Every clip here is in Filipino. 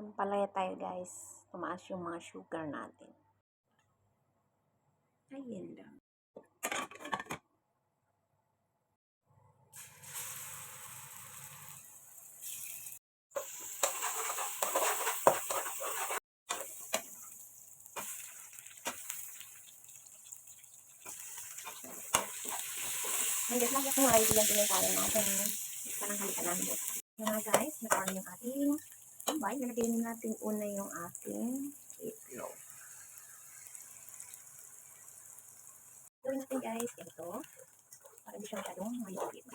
Ampalaya tayo guys. Tumaas yung mga sugar natin. Ayun lang. Hanggang lang kung ay ilang pinagkain natin. Parang halika namin. Yan nga guys, nakaroon yung ating na natin una yung ating itlog. Gawin natin guys, ito. Para hindi siya masyadong maliit.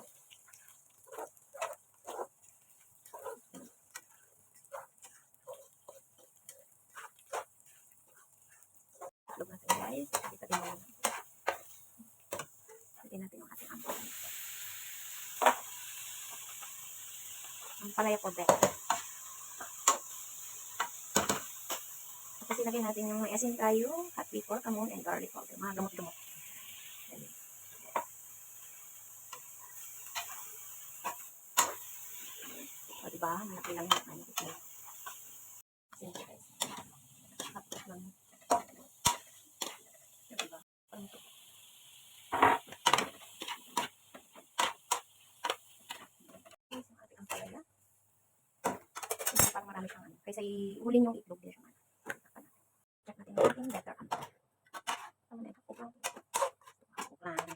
Itlog natin guys. Kita din natin. Lagyan natin yung ating ampalaya. Ampalaya po, Bek. Ilagay natin yung may asin tayo, hot pepper, kamon, and garlic powder. Mga gamot-gamot. O, diba? Malaki lang yung ano. ito. Asin siya, guys. Tapos lang. Diba? Ano? Guys, yung siyang ano. Kaysa ihulin yung ano.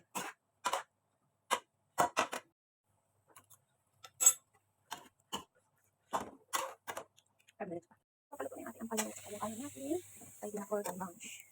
Ating ang pa. Ampalaya. Kaya kaya natin. Tayo na for the lunch.